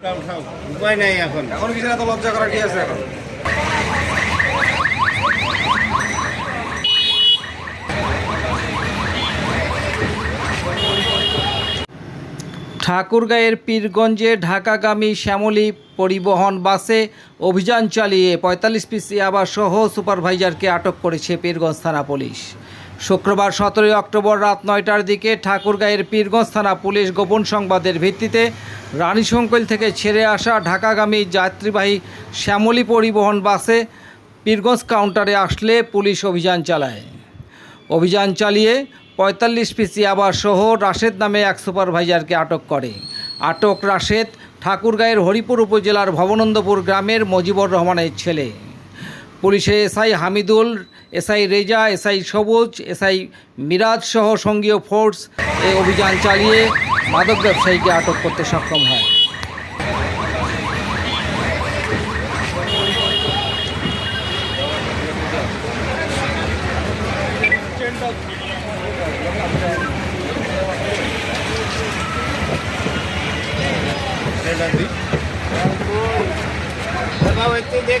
উঠাও, উঠাও। উপায় নাই এখন। এখন কিছু এত লজ্জা করার কি আছে এখন? ঠাকুরগাঁয়ের পীরগঞ্জে ঢাকাগামী শ্যামলী পরিবহন বাসে অভিযান চালিয়ে পঁয়তাল্লিশ পিসি ইয়াবা সহ সুপারভাইজারকে আটক করেছে পীরগঞ্জ থানা পুলিশ। শুক্রবার সতেরোই অক্টোবর রাত নয়টার দিকে ঠাকুরগাঁয়ের পীরগঞ্জ থানা পুলিশ গোপন সংবাদের ভিত্তিতে রানীশঙ্কল থেকে ছেড়ে আসা ঢাকাগামী যাত্রীবাহী শ্যামলী পরিবহন বাসে পীরগঞ্জ কাউন্টারে আসলে পুলিশ অভিযান চালায়। অভিযান চালিয়ে পঁয়তাল্লিশ পিস ইয়াবা সহ রাশেদ নামে এক সুপারভাইজারকে আটক করে। আটক রাশেদ ঠাকুরগাঁয়ের হরিপুর উপজেলার ভবনন্দপুর গ্রামের মজিবর রহমানের ছেলে। পুলিশে SI Hamidul, SI Reza, SI Sabuj, SI Miraj সহ সঙ্গীয় ফোর্স এই অভিযান চালিয়ে মাদক ব্যবসায়ীকে আটক করতে সক্ষম হয়। দিয়ে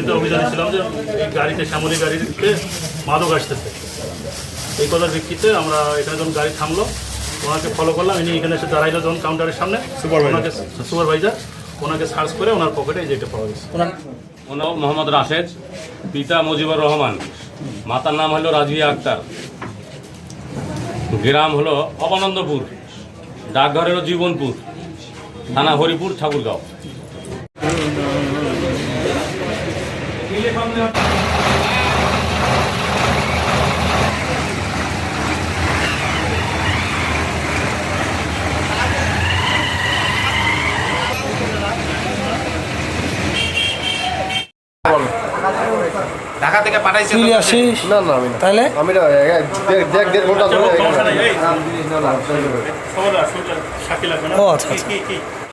ভিত্তিতে অভিযানে ছিলাম যে গাড়িতে শ্যামলী গাড়িতে মাদক আসতেছে। এই কথার ভিত্তিতে আমরা এখানে যখন গাড়ি থামলো ওনাকে ফলো করলাম। ইনি এখানে এসে দাঁড়াইলো যখন কাউন্টারের সামনে। ওনাকে সুপারভাইজার ওনাকে সার্চ করে ওনার পকেটে এই যেটা পাওয়া গেছে। ওনার মোহাম্মদ রাশেদ পিতা মুজিবুর রহমান মাতার নাম হলো রাজিয়া আক্তার। গ্রাম হলো অবানন্দপুর ডাকঘর হলো জীবনপুর থানা হরিপুর ঠাকুরগাঁও। ঢাকা থেকে পাঠাইছে চলে আসিস না না আমি না। তাহলে? আমি না দেড় ঘণ্টা ধরে ও, আচ্ছা, আচ্ছা।